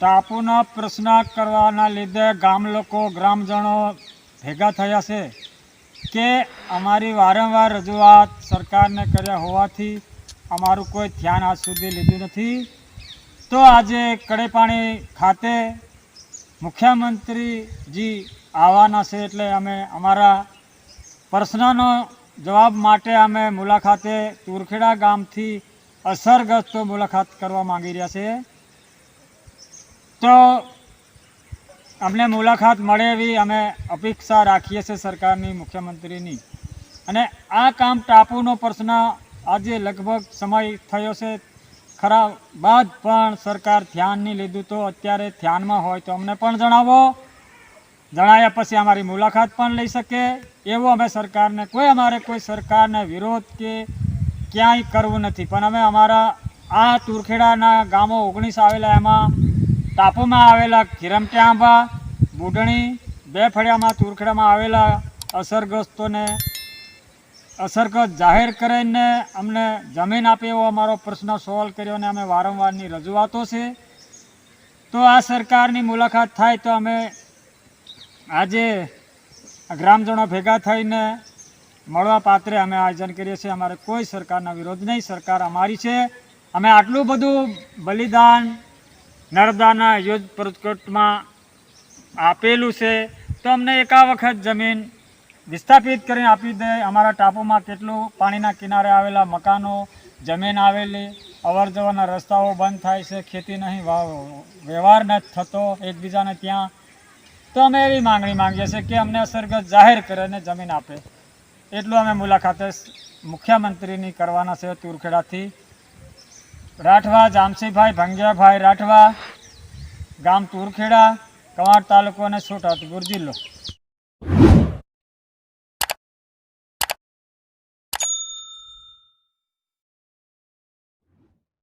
ટાપુના પ્રશ્ન કરવાના લીધે ગામ લોકો, ગ્રામજનો ભેગા થયા છે કે અમારી વારંવાર રજૂઆત સરકારને કર્યા હોવાથી અમારું કોઈ ધ્યાન આજ સુધી લીધું નથી. તો આજે કડેપાણી ખાતે મુખ્યમંત્રીજી આવવાના છે એટલે અમે અમારા પ્રશ્નનો જવાબ માટે અમે મુલાકાતે તુરખેડા ગામથી અસરગ્રસ્તો મુલાકાત કરવા માગી રહ્યા છે તો અમને મુલાકાત મળે એવી અમે અપેક્ષા રાખીએ છીએ સરકારની, મુખ્યમંત્રીની. અને આ કામ ટાપુનો પ્રશ્ન આજે લગભગ સમય થયો છે. ખરા બાદ પણ સરકાર ધ્યાન નહીં લીધું તો અત્યારે ધ્યાનમાં હોય તો અમને પણ જણાવો. જણાવ્યા પછી અમારી મુલાકાત પણ લઈ શકે. એવો અમે સરકારને, કોઈ અમારે કોઈ સરકારને વિરોધ કે ક્યાંય કરવું નથી. પણ અમે અમારા આ તુરખેડાના ગામો ઓગણીસ આવેલા એમાં ટાપુમાં આવેલા ખીરમટ્યાંબા બુડણી બે ફળિયામાં તુરખડામાં આવેલા અસરગ્રસ્તોને અસરગ્રસ્ત જાહેર કરીને અમને જમીન આપે એવો અમારો પ્રશ્ન સોલ્વ કર્યો અને અમે વારંવારની રજૂઆતો છે. તો આ સરકારની મુલાકાત થાય તો અમે આજે ગ્રામજનો ભેગા થઈને મળવા પાત્રે અમે આયોજન કરીએ છીએ. અમારે કોઈ સરકારના વિરોધ નહીં. સરકાર અમારી છે. અમે આટલું બધું બલિદાન નર્મદાના યુદ્ધ પ્રકટમાં આપેલું છે. તો અમને એકા વખત જમીન વિસ્થાપિત કરીને આપી દે. અમારા ટાપુમાં કેટલું પાણીના કિનારે આવેલા મકાનો, જમીન આવેલી અવર જવરના રસ્તાઓ બંધ થાય છે, ખેતી નહીં વ્યવહાર નથી થતો એકબીજાને ત્યાં. તો અમે એવી માંગણી માંગીએ છીએ કે અમને અસરગત જાહેર કરે અને જમીન આપે. એટલું અમે મુલાકાતે મુખ્યમંત્રીની કરવાના છે તુરખેડાથી. રાઠવા જામસીભાઈ ભંગિયાભાઈ રાઠવા ગામ તુરખેડા કવાંટ તાલુકો અને છોટાઉદેપુર જિલ્લો